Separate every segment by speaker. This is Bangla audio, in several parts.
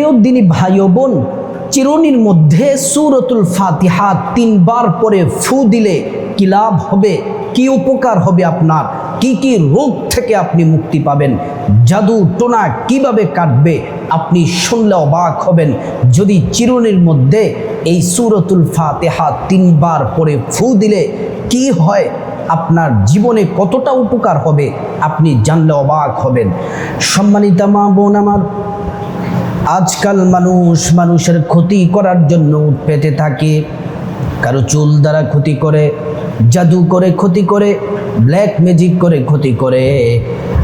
Speaker 1: প্রিয় দিনী ভাই বোন চিরুনির মধ্যে সুরতুল ফাতিহা তিনবার পরে ফু দিলে কি লাভ হবে? কি উপকার হবে আপনার? কি কি রোগ থেকে আপনি মুক্তি পাবেন? জাদু টোনা কীভাবে কাটবে? আপনি শুনলে অবাক হবেন। যদি চিরুনির মধ্যে এই সুরতুল ফাতেহা তিনবার পরে ফু দিলে কি হয়? আপনার জীবনে কতটা উপকার হবে? আপনি জানলে অবাক হবেন। সম্মানিতা মা বোন আমার আজকাল মানুষ মানুষের ক্ষতি করার জন্য পেতে থাকে। কারও চুল দ্বারা ক্ষতি করে, জাদু করে ক্ষতি করে ব্ল্যাক ম্যাজিক করে ক্ষতি করে।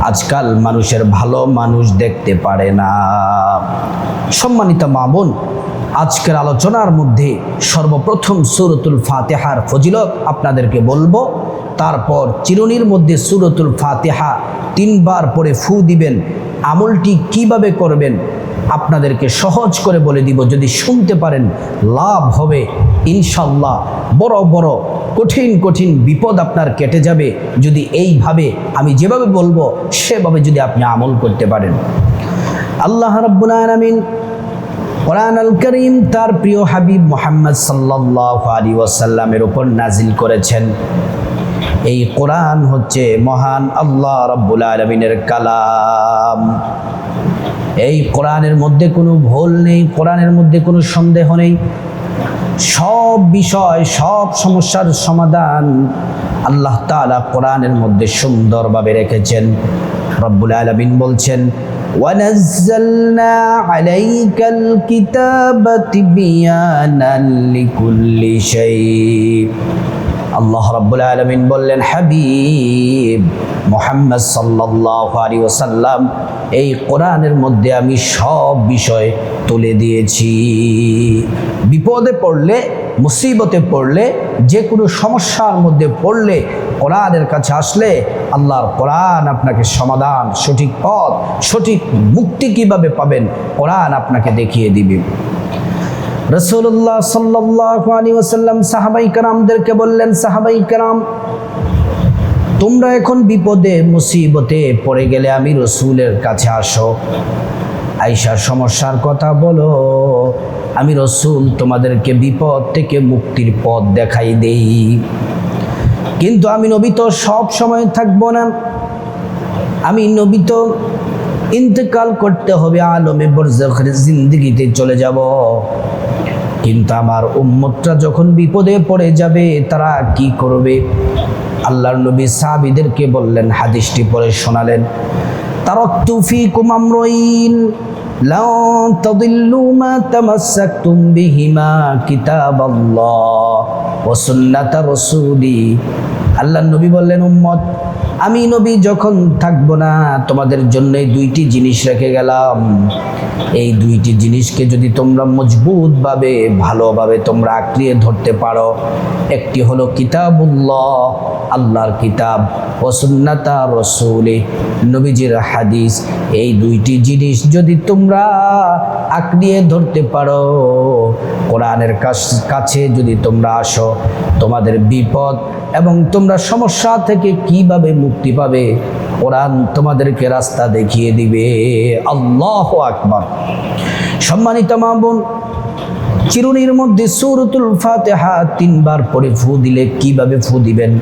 Speaker 1: আজকাল মানুষের ভালো মানুষ দেখতে পারে না। সম্মানিত মা বোন, আজকের আলোচনার মধ্যে সর্বপ্রথম সুরতুল ফাতেহার ফজিলত আপনাদেরকে বলব। তারপর চিরুনির মধ্যে সুরতুল ফাতেহা তিনবার পরে ফু দিবেন। আমলটি কীভাবে করবেন আপনাদেরকে সহজ করে বলে দিব, যদি শুনতে পারেন, লাভ হবে। ইনশাল্লাহ বড় বড়, কঠিন কঠিন বিপদ আপনার কেটে যাবে। যদি এইভাবে আমি যেভাবে বলব, সেভাবে যদি আপনি আমল করতে পারেন। আল্লাহ রব্বুল কোরআন আল করিম তার প্রিয় হাবিব মোহাম্মদ সাল্লাহ আলী ওয়াসাল্লামের উপর নাজিল করেছেন। এই কোরআন হচ্ছে মহান আল্লাহ রব্বুল আলমিনের কালাম। এই কোরআনের মধ্যে কোনো ভুল নেই কোরআনের মধ্যে কোনো সন্দেহ নেই সব বিষয় সব সমস্যার সমাধান আল্লাহ তাআলা কোরআনের মধ্যে সুন্দরভাবে রেখেছেন রব্বুল আলমিন বলছেন ونزلنا عليك الكتاب تبيانا لكل شيء আল্লাহ রাব্বুল আলামিন বললেন, হাবিব, মোহাম্মদ সাল্লাল্লাহু আলাইহি ওয়াসাল্লাম, এই কোরআনের মধ্যে আমি সব বিষয় তুলে দিয়েছি। বিপদে পড়লে, মুসিবতে পড়লে যে কোনো সমস্যার মধ্যে পড়লে কোরআনের কাছে আসলে আল্লাহর কোরআন আপনাকে সমাধান, সঠিক পথ, সঠিক মুক্তি কীভাবে পাবেন, কোরআন আপনাকে দেখিয়ে দিবে। রসুল্লাহ সাল্লাহ আলী ওসাল্লাম সাহাবাই কারামদেরকে বললেন, সাহাবাই কারাম, তোমরা এখন বিপদে, মুসিবতে পড়ে গেলে আমি রসুলের কাছে আসো। আইসার সমস্যার কথা বলো, আমি রসুল তোমাদেরকে বিপদ থেকে মুক্তির পথ দেখাই দেই। কিন্তু আমি নবী তো সব সময় থাকব না। আমি নবী তো ইন্তেকাল করতে হবে আলমে বরজাখের জিন্দিগিতে চলে যাব। কিন্তু আমার উম্মতরা যখন বিপদে পড়ে যাবে, তারা কি করবে? আল্লাহর নবী সাহাবিদেরকে বললেন, হাদিসটি পরে শোনালেন বিহিমা কিতাবাল্লাহ ওয়া সুন্নাতা রাসূলি। আল্লাহর নবী বললেন, উম্মত, আমি নবী যখন থাকব না, তোমাদের জন্য দুইটি জিনিস রেখে গেলাম। এই দুইটি জিনিসকে যদি তোমরা মজবুতভাবে, ভালোভাবে তোমরা আঁকড়িয়ে ধরতে পারো, একটি হলো কিতাবুল্লাহ, আল্লাহর কিতাব, ও সুন্নাতা রসুলে, নবীজির হাদিস। এই দুইটি জিনিস যদি তোমরা আঁকড়িয়ে ধরতে পারো, কোরআনের কাছে যদি তোমরা আসো তোমাদের বিপদ এবং তোমরা সমস্যা থেকে কীভাবে মুক্তি পাবে? কোরআন তোমাদেরকে রাস্তা দেখিয়ে দিবে। আল্লাহ আকবার। সম্মানিত মামুন চিরুনির মধ্যে সুরতুল ফাতেহা তিনবার পরে ফু দিলে কীভাবে ফু দিবেন?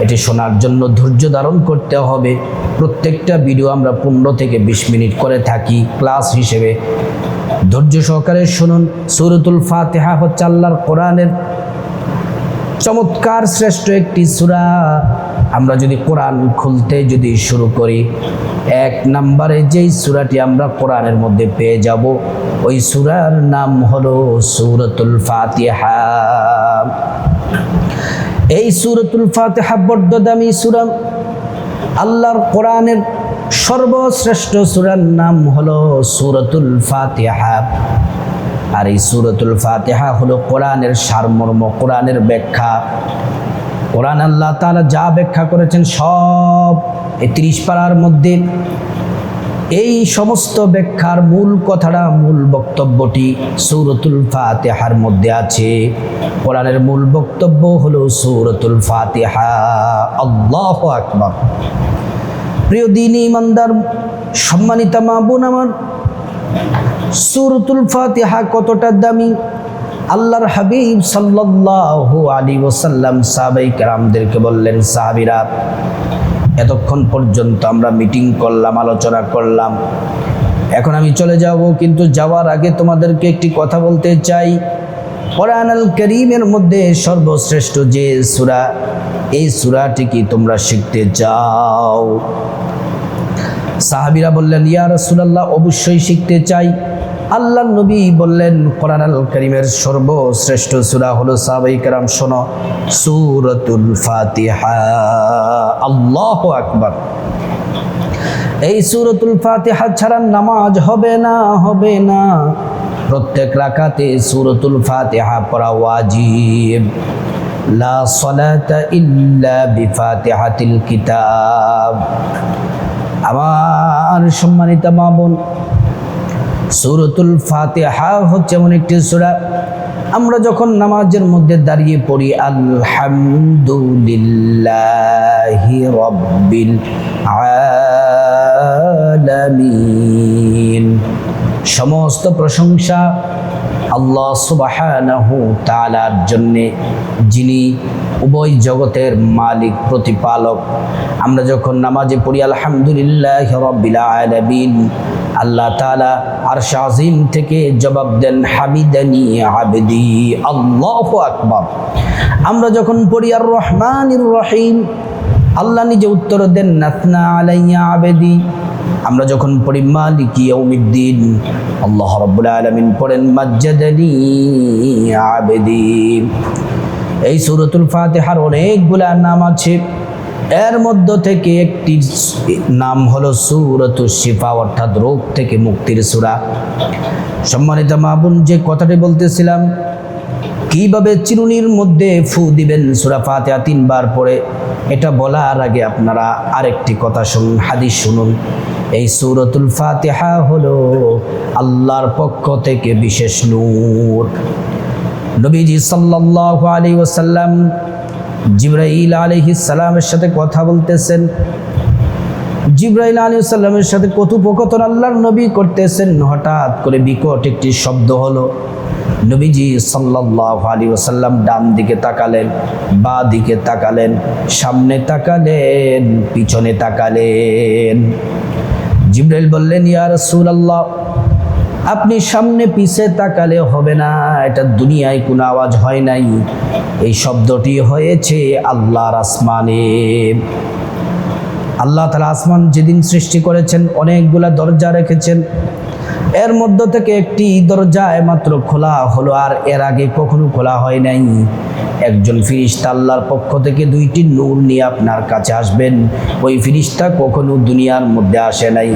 Speaker 1: এটি শোনার জন্য ধৈর্য ধারণ করতে হবে। প্রত্যেকটা ভিডিও আমরা পনেরো থেকে বিশ মিনিট করে থাকি ক্লাস হিসেবে। ধৈর্য সহকারে শুনুন। সুরতুল ফাতেহা হচ্ছে আল্লাহর কোরআনের চমৎকার শ্রেষ্ঠ একটি সূরা। আমরা যদি কোরআন খুলতে যদি শুরু করি, এক নম্বরে যেই সূরাটি আমরা কোরআনের মধ্যে পেয়ে যাব, ওই সুরার নাম হলো সুরতুল ফাতিহা। এই সুরতুল ফাতিহা বড্ড দামি সূরা। আল্লাহর কোরআনের সর্বশ্রেষ্ঠ সূরার নাম হলো সুরতুল ফাতিহা। আর এই সুরতুল ফাতেহা হলো কোরআনের সারমর্ম, কোরআনের ব্যাখ্যা। কোরআন আল্লাহ তাআলা যা ব্যাখ্যা করেছেন সব এই ত্রিশ পাড়ার মধ্যে। এই সমস্ত ব্যাখ্যার মূল কথাটা, মূল বক্তব্যটি সৌরতুল ফাতেহার মধ্যে আছে। কোরআনের মূল বক্তব্য হলো সৌরতুল ফাতেহা। আল্লাহ আকবার। প্রিয় দিন, ইমানদার, সম্মানিতা মা বোন আমার সুরতুল ফাতিহা কতটা দামি? আল্লাহর হাবিব সাল্লাল্লাহু আলী ওসাল্লাম সাহাবাই বললেন, সাহাবিরা, এতক্ষণ পর্যন্ত আমরা মিটিং করলাম, আলোচনা করলাম। এখন আমি চলে যাব, কিন্তু যাওয়ার আগে তোমাদেরকে একটি কথা বলতে চাই। কোরআন আল করিমের মধ্যে সর্বশ্রেষ্ঠ যে সুরা, এই সুরাটি কি তোমরা শিখতে চাও? সাহাবিরা বললেন, ইয়া রাসূলুল্লাহ, অবশ্যই শিখতে চাই। আল্লাহ নবী বললেন, কোরআন আল করিমের সর্বশ্রেষ্ঠ সুরা হলো সাবাই কারাম, শোনো। সুরতুল ফাতিহা। আল্লাহ আকবার। এই সুরতুল ফাতিহা ছাড়া নামাজ হবে না হবে না। প্রত্যেক রাকাতে সুরতুল ফাতিহা পড়া ওয়াজিব। লা সলাতা ইল্লা বিফাতিহাতিল কিতাব। আমার সম্মানিত মা বোন সুরতুল ফাতিহা হচ্ছে এমন একটি সুরা। আমরা যখন নামাজের মধ্যে দাঁড়িয়ে পড়ি, আলহামদুলিল্লাহি রব্বিল আলামিন। সমস্ত প্রশংসা আল্লাহ সুবাহানাহু তালার জন্যে। যিনি উভয় জগতের মালিক, প্রতিপালক। আমরা যখন নামাজে পড়ি, আলহামদুলিল্লাহ রব্বিল আলামিন। আল্লাহ তাআলা আর শাহিম থেকে জবাব দেন, হামিদানি আবেদি, আল্লাহ আকবার। আমরা যখন পড়ি আর রহমানির রহিম, আল্লাহ নিজে উত্তর দেন, নাতনা আলাইয়া আবেদি। আমরা যখন পড়ি, মালিক ইয়াউমিদ্দিন, আল্লাহ রাব্বুল আলামিন পড়েন, মাজ্জাদানি আবেদি। এই সুরতুল ফাতেহার অনেকগুলা নাম আছে। এর মধ্য থেকে একটি নাম হলো সূরাতুশ শিফা, অর্থাৎ রোগ থেকে মুক্তির সূরা। সম্মানিত মাবুন যে কথাটি বলতেছিলাম, কীভাবে চিরুনির মধ্যে ফু দিবেন সুরা ফাতিহা তিনবার পরে এটা বলার আগে আপনারা আরেকটি কথা শুনুন, হাদিস শুনুন। এই সুরতুল ফাতিহা হলো আল্লাহর পক্ষ থেকে বিশেষ নূর। নবীজি সাল্লাল্লাহু আলাইহি ওয়াসাল্লাম জিব্রাইল সালামের সাথে কথা বলতেছেন। জিব্রাইল আলাইহিস সালামের সাথে কথোপকথন আল্লাহর নবী করতেছেন। হঠাৎ করে বিকট একটি শব্দ হলো। নবীজি সাল্লাল্লাহু আলাইহি ওয়াসাল্লাম ডান দিকে তাকালেন, বা দিকে তাকালেন, সামনে তাকালেন, পিছনে তাকালেন। জিব্রাইল বললেন ইয়ার ইয়া রাসূলুল্লাহ আপনি সামনে পিছে তাকালে হবে না। এটা দুনিয়ায় কোনো আওয়াজ হয় নাই। এই শব্দটি হয়েছে আল্লাহর আসমানে। আল্লাহ তালা আসমান যেদিন সৃষ্টি করেছেন, অনেকগুলা দরজা রেখেছেন। এর মধ্য থেকে একটি দরজা মাত্র খোলা হলো, আর এর আগে কখনো খোলা হয় নাই। একজন ফিরিস্তা আল্লাহর পক্ষ থেকে দুইটি নূর নিয়ে আপনার কাছে আসবেন। ওই ফিরিস্তা কখনো দুনিয়ার মধ্যে আসে নাই।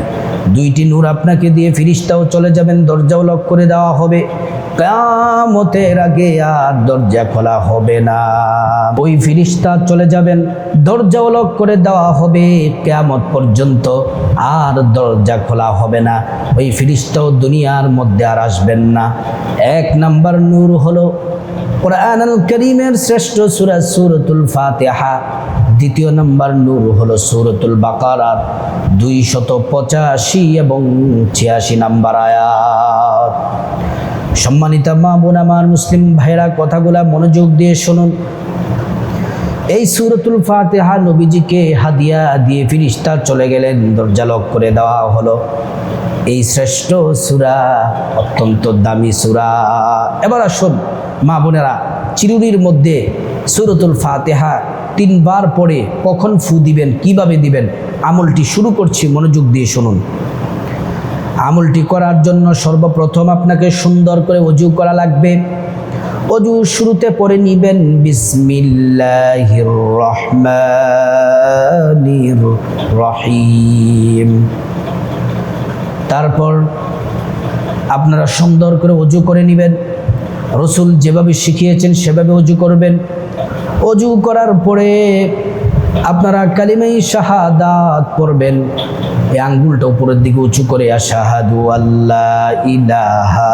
Speaker 1: দুইটি নূর আপনাকে দিয়ে ফিরিস্তাও চলে যাবেন, দরজাও লক করে দেওয়া হবে। কামতের আগে আর দরজা খোলা হবে না। ওই ফিরিস্তা চলে যাবেন, দরজাও লক করে দেওয়া হবে। কেয়ামত পর্যন্ত আর দরজা খোলা হবে না। ওই ফিরিস্তাও দুনিয়ার মধ্যে আর আসবেন না। এক নাম্বার নূর হলো কোরআন আল করিমের শ্রেষ্ঠ সুরা সুরতুল ফাতেহা। দ্বিতীয় নম্বর নূর হলো সুরতুল বাকারার দুই শত পঁচাশি এবং ছিয়াশি নাম্বার আয়াত। সম্মানিত মা বোন, আমার মুসলিম ভাইরা কথাগুলা মনোযোগ দিয়ে শুনুন। এই সুরতুল ফাতেহা নবীজিকে হাদিয়া দিয়ে ফিরিস্তা চলে গেলেন, দরজা লক করে দেওয়া হলো। এই শ্রেষ্ঠ সুরা অত্যন্ত দামি সুরা। এবার আসুন, মা বোনেরা চিরুনির মধ্যে সুরতুল ফাতেহা তিনবার পরে কখন ফু দিবেন, কীভাবে দিবেন, আমলটি শুরু করছি, মনোযোগ দিয়ে শুনুন। আমলটি করার জন্য সর্বপ্রথম আপনাকে সুন্দর করে অজু করা লাগবে। অজু শুরুতে পরে নিবেন রহিম। তারপর আপনারা সুন্দর করে অজু করে নেবেন। রসুল যেভাবে শিখিয়েছেন, সেভাবে অজু করবেন। অজু করার পরে আপনারা কালিমাই শাহাদাত পড়বেন। এই আঙ্গুলটা উপরের দিকে উঁচু করে, আশাহাদু আল্লাহ ইলাহা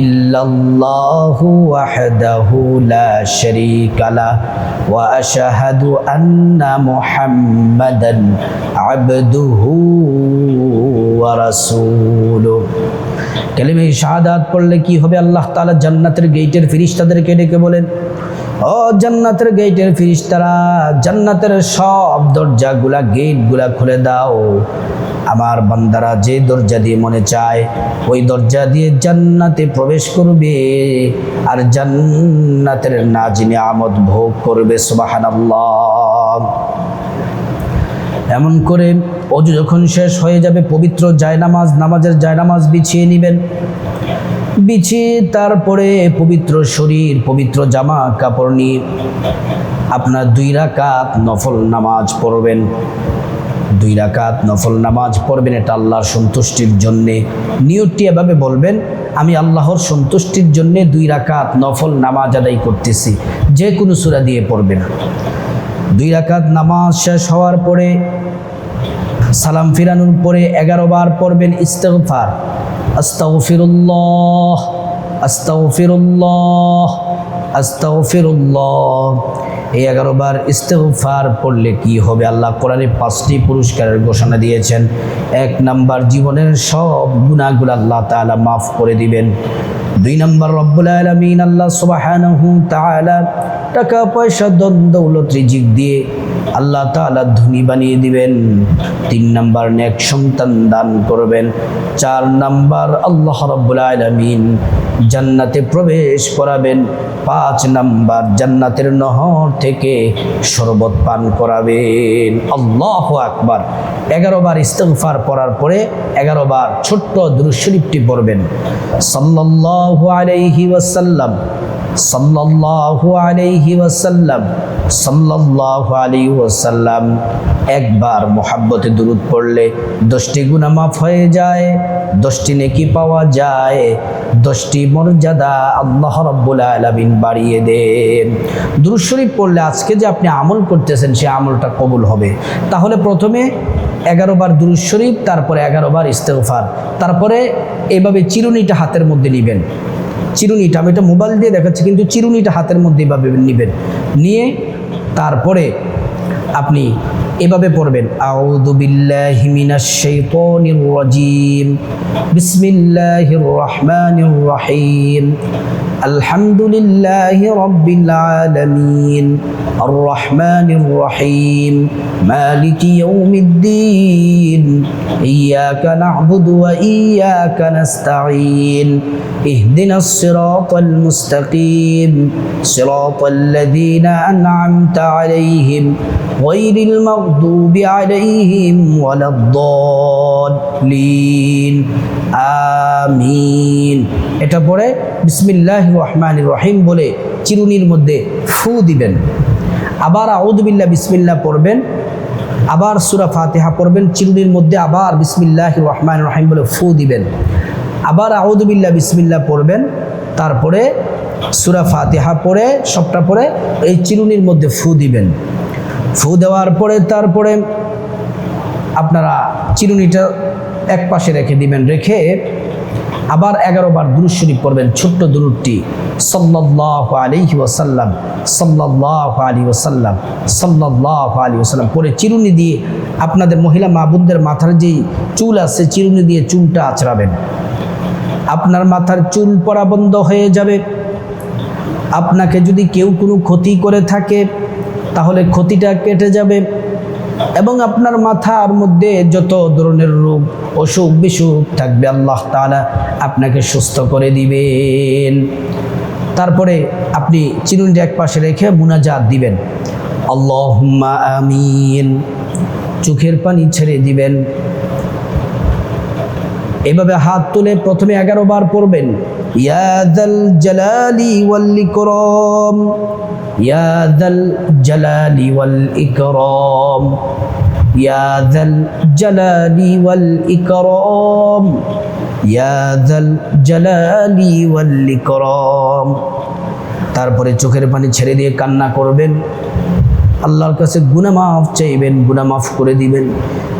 Speaker 1: ইল্লাল্লাহু ওয়াহদাহু লা শারীকা লা ওয়া আশহাদু আন্না মুহাম্মাদান আবদুহু ওয়া রাসূলুহু। কেলেমে শাহাদাত পড়লে কি হবে? আল্লাহ তাআলা জান্নাতের গেটের ফিরিস্তাদেরকে ডেকে বলেন, ও জান্নাতের গেটের ফিরিস্তারা, জান্নাতের সব দরজাগুলা গেটগুলা খুলে দাও। আমার বান্দারা যে দরজা দিয়ে মনে চায়, ওই দরজা দিয়ে জান্নাতে প্রবেশ করবে। আর জান্নাতের নাজিনে আমদ ভোগ করবে, সুবহানাল্লাহ। এমন করে অজু যখন শেষ হয়ে যাবে, পবিত্র জায়নামাজ, নামাজের জায়নামাজ বিছিয়ে নেবেন। বিছিয়ে তারপরে পবিত্র শরীর, পবিত্র জামা কাপড় নিয়ে আপনার দুই রাকাত নফল নামাজ পড়বেন। দুই রাকাত নফল নামাজ পড়বেন, এটা আল্লাহর সন্তুষ্টির জন্যে। নিয়তটি এভাবে বলবেন, আমি আল্লাহর সন্তুষ্টির জন্যে দুই রাকাত নফল নামাজ আদায় করতেছি, যে কোনো সুরা দিয়ে পড়বেন। দুই রাকাত নামাজ শেষ হওয়ার পরে, সালাম ফিরানোর পরে এগারো বার পড়বেন ইস্তেগফার। আস্তাগফিরুল্লাহ আস্তাগফিরুল্লাহ আস্তাগফিরুল্লাহ। এই এগারো বার ইস্তেগফার পড়লে কি হবে? আল্লাহ কোরআনে পাঁচটি পুরস্কারের ঘোষণা দিয়েছেন। এক নাম্বার, জীবনের সব গুণাগুলো আল্লাহ তাআলা মাফ করে দিবেন। দুই নম্বর রব্বুল আলমিন আল্লাহ সুবাহ টাকা পয়সা দৌলত রিজিক দিয়ে আল্লাহ তাআলা ধনী বানিয়ে দিবেন। তিন নাম্বার নেক সন্তান দান করবেন। চার নাম্বার আল্লাহ রব্বুল আলমিন জান্নাতে প্রবেশ করাবেন। পাঁচ নাম্বার জান্নাতের নহর থেকে শরবত পান করাবেন। আল্লাহ আকবার। এগারো বার ইস্তফার পড়ার পরে এগারো বার ছোট্ট দুরুশরীফটি পড়বেন। সাল্লাল্লাহু আলাইহি ওয়াসাল্লাম। সাল্লাল্লাহু আলাইহি ওয়াসাল্লাম। সাল্লাল্লাহু আলাইহি ওয়াসাল্লাম একবার মোহাব্বতে দুরুদ পড়লে দশটি গুনাহ মাফ হয়ে যায়, দশটি নেকি পাওয়া যায়, দশটি মর্যাদা আল্লাহ রাব্বুল আলামিন বাড়িয়ে দেন। দুরুদ শরীফ পড়লে আজকে যে আপনি আমল করতেছেন সে আমলটা কবুল হবে। তাহলে প্রথমে এগারো বার দুরুদ শরীফ, তারপরে এগারো বার ইস্তেগফার, তারপরে এভাবে চিরুনিটা হাতের মধ্যে নেবেন। চিরুনিটা, আমি এটা মোবাইল দিয়ে দেখাচ্ছি, কিন্তু চিরুনিটা হাতের মধ্যে এভাবে নেবেন। নিয়ে তারপরে আপনি এভাবে পড়বেন আউযু বিল্লাহি মিনাশ শাইতানির রাজিম বিসমিল্লাহির রহমানির রহিম আলহামদুলিল্লাহি রাব্বিল আলামিন আর রহমানির রহিম মালিকি ইয়াউমিদ্দিন ইয়াকা না'বুদু ওয়া ইয়াকা নাস্তাঈন ইহদিনাস সিরাতাল মুস্তাকিম সিরাতাল লাযীনা আন'আমতা আলাইহিম غير المغضوب عليهم ولا الضالين আমিন এটা পরে বিসমিল্লাহ রহমান রহিম বলে চিরুনির মধ্যে ফু দিবেন আবার আউদুবিল্লাহ বিসমিল্লাহ পড়বেন আবার সুরা ফাতিহা পড়বেন চিরুনির মধ্যে আবার বিসমিল্লাহ রহমান রহিম বলে ফু দিবেন আবার আউদুবিল্লাহ বিসমিল্লাহ পড়বেন তারপরে সুরা ফাতিহা পড়ে সবটা পড়ে এই চিরুনির মধ্যে ফু দিবেন ফু দেওয়ার পরে তারপরে আপনারা চিরুনিটা এক পাশে রেখে দিবেন। রেখে আবার এগারো বার দুরুদ শরীফ পড়বেন। ছোট্ট দুরুদটি। সাল্লাল্লাহু আলাইহি ওয়াসাল্লাম, সাল্লাল্লাহু আলাইহি ওয়াসাল্লাম, সাল্লাল্লাহু আলাইহি ওয়াসাল্লাম। পরে চিরুনি দিয়ে আপনাদের মহিলা মাবুদদের মাথার যেই চুল আছে, চিরুনি দিয়ে চুলটা আঁচড়াবেন। আপনার মাথার চুল পড়া বন্ধ হয়ে যাবে। আপনাকে যদি কেউ কোনো ক্ষতি করে থাকে তাহলে ক্ষতিটা কেটে যাবে এবং আপনার মাথার মধ্যে যত ধরনের রোগ, অসুখ বিসুখ থাকবে আল্লাহ তালা আপনাকে সুস্থ করে দিবেন। তারপরে আপনি চিরুনিটা এক পাশে রেখে মুনাজাত দিবেন। আল্লাহ আমিন। চোখের পানি ছেড়ে দিবেন। এভাবে হাত তুলে প্রথমে এগারো বার পড়বেন। ইয়াদাল জালালি ওয়াল ইকরাম। ইয়াদাল জালালি ওয়াল ইকরাম। ইয়াদাল জালালি ওয়াল ইকরাম। ইয়াদাল জালালি ওয়াল ইকরাম। তারপরে চোখের পানি ছেড়ে দিয়ে কান্না করবেন। আল্লাহর কাছে গুনামাফ চাইবেন গুনামাফ করে দিবেন।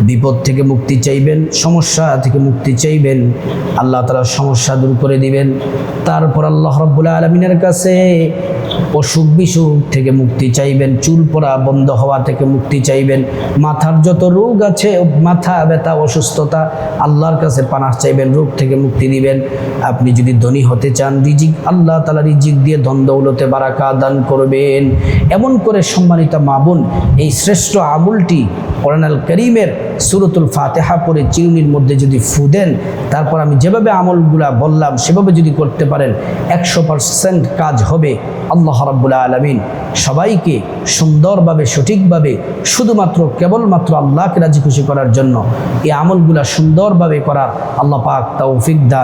Speaker 1: বিপদ থেকে মুক্তি চাইবেন, সমস্যা থেকে মুক্তি চাইবেন। আল্লাহ তালা সমস্যা দূর করে দিবেন। তারপর আল্লাহ রব্বুল আলমিনের কাছে অসুখ বিসুখ থেকে মুক্তি চাইবেন, চুল পড়া বন্ধ হওয়া থেকে মুক্তি চাইবেন, মাথার যত রোগ আছে, মাথা ব্যথা, অসুস্থতা, আল্লাহর কাছে পানাহ চাইবেন, রোগ থেকে মুক্তি দিবেন। আপনি যদি ধনী হতে চান, রিজিক, আল্লাহ তালা রিজিক দিয়ে ধন দৌলতে বারাকা দান করবেন। এমন করে সম্মানিত মাবুন এই শ্রেষ্ঠ আমুলটি কোরআনাল করিমের সুরতুল ফাতেহা পরে চিরুনির মধ্যে যদি ফু দেন, তারপর আমি যেভাবে আমলগুলা বললাম, সেভাবে যদি করতে পারেন। একশো পারসেন্ট কাজ হবে আল্লাহ রাব্বুল আলমিন। সবাইকে সুন্দরভাবে, সঠিকভাবে, শুধুমাত্র কেবলমাত্র আল্লাহকে রাজি খুশি করার জন্য এই আমলগুলা সুন্দরভাবে করার আল্লাহ পাক তৌফিক দান।